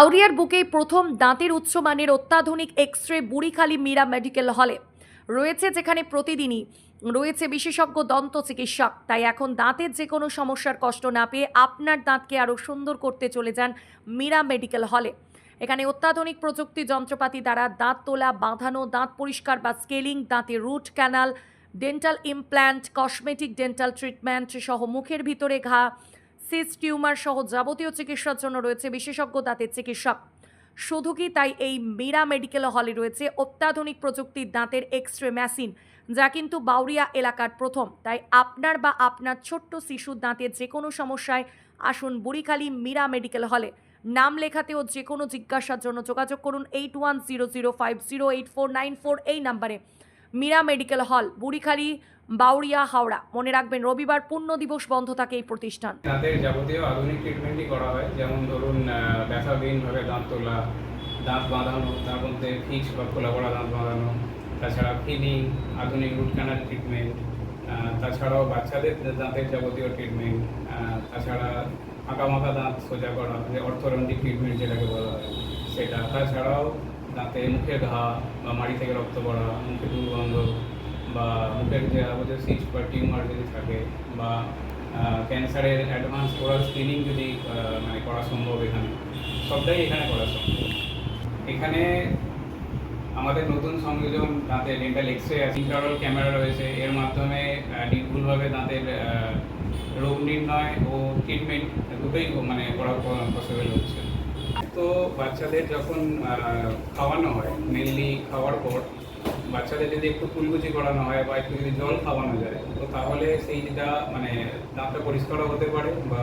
আউরিয়ার বুকেই প্রথম দাঁতের উচ্চমানের অত্যাধুনিক এক্স রে বুড়িখালী মীরা মেডিকেল হলে। রয়েছে যেখানে প্রতিদিনই রয়েছে বিশেষজ্ঞ দন্ত চিকিৎসক। তাই এখন দাঁতের যে কোনো সমস্যার কষ্ট না পেয়ে আপনার দাঁতকে আরও সুন্দর করতে চলে যান মীরা মেডিকেল হলে। এখানে অত্যাধুনিক প্রযুক্তি যন্ত্রপাতি দ্বারা দাঁত তোলা, বাঁধানো, দাঁত পরিষ্কার বা স্কেলিং দাঁতের root canal, dental implant, cosmetic dental treatment সহ মুখের ভিতরে ঘা সিস টিউমার সহ যাবতীয় চিকিৎসার জন্য রয়েছে বিশেষজ্ঞ দাঁতের চিকিৎসক শুধু কি তাই এই মীরা মেডিকেল হলে রয়েছে অত্যাধুনিক প্রযুক্তির দাঁতের এক্স রে মেশিন, যা কিন্তু বাউরিয়া এলাকার প্রথম। তাই আপনার বা আপনার ছোট্ট শিশুর দাঁতের যে কোনো সমস্যায় আসুন বুড়িখালী মীরা মেডিকেল হলে। নাম লেখাতেও যে কোনো জিজ্ঞাসার জন্য যোগাযোগ করুন eight one zero zero five zero eight four nine four এই নাম্বারে। Meera medical hall, বুড়িখালী Bauria Howrah. মনে রাখবেন, রবিবার পূর্ণ দিবস বন্ধ থাকে এই প্রতিষ্ঠান। দাঁতের যাবতীয় আধুনিক ট্রিটমেন্টই করা হয়। যেমন ধরুন ব্যথাবিহীনভাবে দাঁত তোলা, দাঁত বাঁধানো, তার মধ্যে ফিক্স বা খোলা পড়া দাঁত বাঁধানো, তাছাড়া ফিলিং, আধুনিক রুট ক্যানাল ট্রিটমেন্ট তাছাড়াও বাচ্চাদের দাঁতের যাবতীয় ট্রিটমেন্ট তাছাড়া আঁকা মাখা দাঁত সোজা করা যে অর্থরন্টিক ট্রিটমেন্ট যেটাকে বলা হয়, সেটা। তাছাড়াও দাঁতে মুখে ঘা বা মাড়ি থেকে রক্ত পড়া, মুখে দুর্গন্ধ বা মুখের যে আমাদের সিস্ট বা টিউমার যদি থাকে বা ক্যান্সারের অ্যাডভান্স ওরাল স্ক্রিনিং যদি মানে করা সম্ভব এখানে, সবটাই এখানে করা সম্ভব। এখানে আমাদের নতুন সংযোজন দাঁতে ডেন্টাল এক্স রে আছে ইন্টারনাল ক্যামেরা রয়েছে, এর মাধ্যমে নির্ভুলভাবে দাঁতের রোগ নির্ণয় ও ট্রিটমেন্ট দুটোই মানে করা পসিবল হচ্ছে। তো বাচ্চাদের যখন খাওয়ানো হয় মেনলি খাওয়ার পর, বাচ্চাদের যদি একটু কুলকুচি করানো হয় বা একটু যদি জল খাওয়ানো যায়, তো তাহলে সেইটা মানে দাঁতটা পরিষ্কারও হতে পারে বা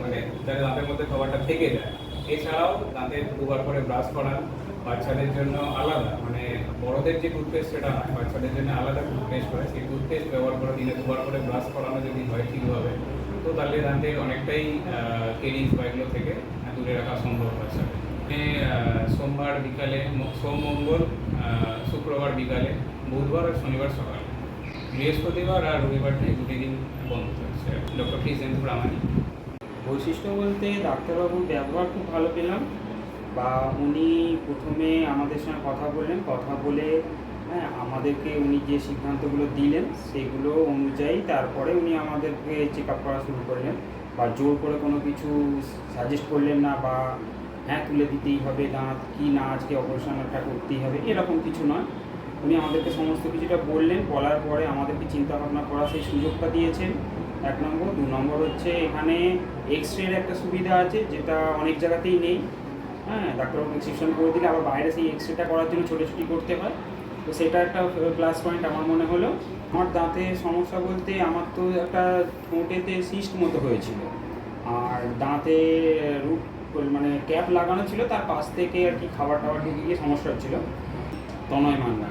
মানে যাতে দাঁতের মধ্যে খাবারটা থেকে যায়। এছাড়াও দাঁতের দুবার করে ব্রাশ করা বাচ্চাদের জন্য আলাদা মানে বড়দের যে টুথপেস্ট সেটা হয়, বাচ্চাদের জন্য আলাদা টুথপেস্ট হয়। সেই টুথপেস্ট ব্যবহার করে দিনে দুবার করে ব্রাশ করানো যদি হয় ঠিকভাবে, তো তাহলে দাঁতের অনেকটাই কেরিজ বা এগুলো থেকে দূরে রাখা সম্ভব এ, আহ, সোমবার বিকালে সোম মঙ্গল শুক্রবার বিকালে বুধবার আর শনিবার সকালে। বৃহস্পতিবার আর রবিবার এই দুটি দিন বন্ধ থাকছে ডক্টর কৃষ্ণেন্দু প্রামাণিক বৈশিষ্ট্য বলতে ডাক্তারবাবুর ব্যবহার খুব ভালো পেলাম। বা উনি প্রথমে আমাদের সঙ্গে কথা বললেন। কথা বলে হ্যাঁ আমাদেরকে উনি যে সিদ্ধান্তগুলো দিলেন সেগুলো অনুযায়ী তারপরে উনি আমাদেরকে চেক আপ করা শুরু করলেন। বা জোর করে কোনো কিছু সাজেস্ট করলেন না বা হ্যাঁ তুলে দিতেই হবে দাঁত কি না আজকে অপারেশনটা করতেই হবে, এরকম কিছু নয়। উনি আমাদেরকে সমস্ত কিছুটা বললেন, বলার পরে আমাদেরকে চিন্তা ভাবনা করার সেই সুযোগটা দিয়েছেন। এক নম্বর। দু নম্বর হচ্ছে এখানে এক্স রের একটা সুবিধা আছে, যেটা অনেক জায়গাতেই নেই। হ্যাঁ ডাক্তারবাবু প্রেসক্রিপশন করে দিলে আবার বাইরে সেই এক্স রেটা করার জন্য ছোটোছুটি করতে হয়। তো সেটা একটা প্লাস পয়েন্ট আমার মনে হলো। আমার দাঁতে সমস্যা বলতে আমার তো একটা ঠোঁটেতে সিস্ট মতো হয়েছিল। আর দাঁতে রুট মানে ক্যাপ লাগানো ছিল, তার পাশ থেকে আর কি খাবার টাবার ঢুকে গিয়ে সমস্যা হচ্ছিল। তনয় মান্না।